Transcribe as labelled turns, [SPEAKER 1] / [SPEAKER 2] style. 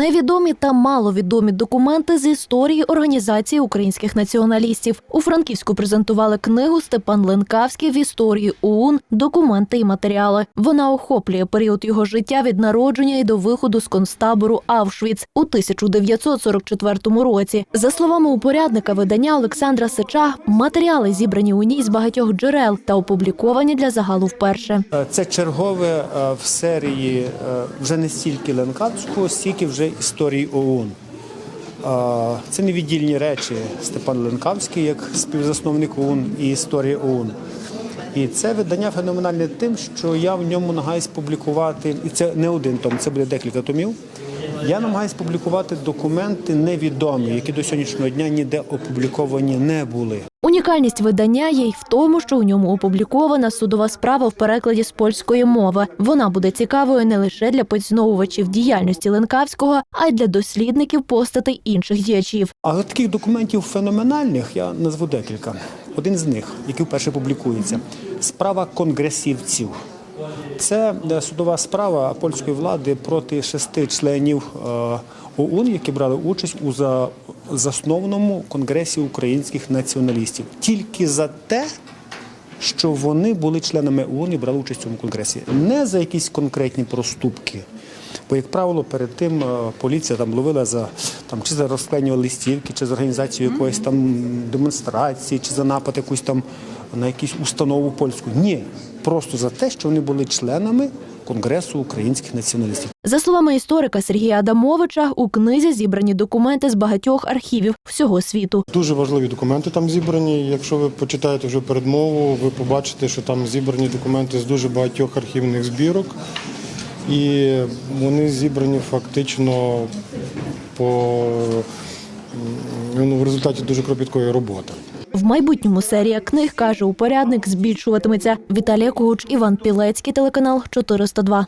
[SPEAKER 1] Невідомі та маловідомі документи з історії організації українських націоналістів. У Франківську презентували книгу Степан Ленкавський в історії ОУН Документи і матеріали. Вона охоплює період його життя від народження і до виходу з концтабору Авшвіц у 1944 році. За словами упорядника видання Олександра Сича, матеріали зібрані у ній з багатьох джерел та опубліковані для загалу вперше.
[SPEAKER 2] Е, Це чергове е, в серії е, вже не стільки Ленкавського, стільки вже історії ОУН. Це невіддільні речі Степан Ленкавський як співзасновник ОУН і історія ОУН. І це видання феноменальне тим, що я в ньому намагаюсь публікувати, і це не один том, це буде декілька томів. Я намагаюсь публікувати документи невідомі, які до сьогоднішнього дня ніде опубліковані не були.
[SPEAKER 1] Унікальність видання є й в тому, що у ньому опублікована судова справа в перекладі з польської мови. Вона буде цікавою не лише для поціновувачів діяльності Ленкавського, а й для дослідників постатей інших діячів.
[SPEAKER 2] А таких документів феноменальних я назву декілька. Один з них, який вперше публікується, справа конгресівців. Це е, судова справа польської влади проти шести членів е, ОУН, які брали участь у засновному конгресі українських націоналістів. Тільки за те, що вони були членами ООН і брали участь у цьому конгресі, не за якісь конкретні проступки. Бо, як правило, перед тим е, поліція там ловила за там чи за розклеєння листівки, чи за організацію якоїсь там демонстрації, чи за напад якусь там на якусь установу польську. Ні, просто за те, що вони були членами Конгресу українських націоналістів.
[SPEAKER 1] За словами історика Сергія Адамовича, у книзі зібрані документи з багатьох архівів всього світу.
[SPEAKER 3] Дуже важливі документи там зібрані. Якщо ви почитаєте вже передмову, ви побачите, що там зібрані документи з дуже багатьох архівних збірок, і вони зібрані фактично по ну, в результаті дуже кропіткої роботи.
[SPEAKER 1] В майбутньому серія книг каже упорядник збільшуватиметься. Віталія Куч, Іван Пілецький, телеканал 402.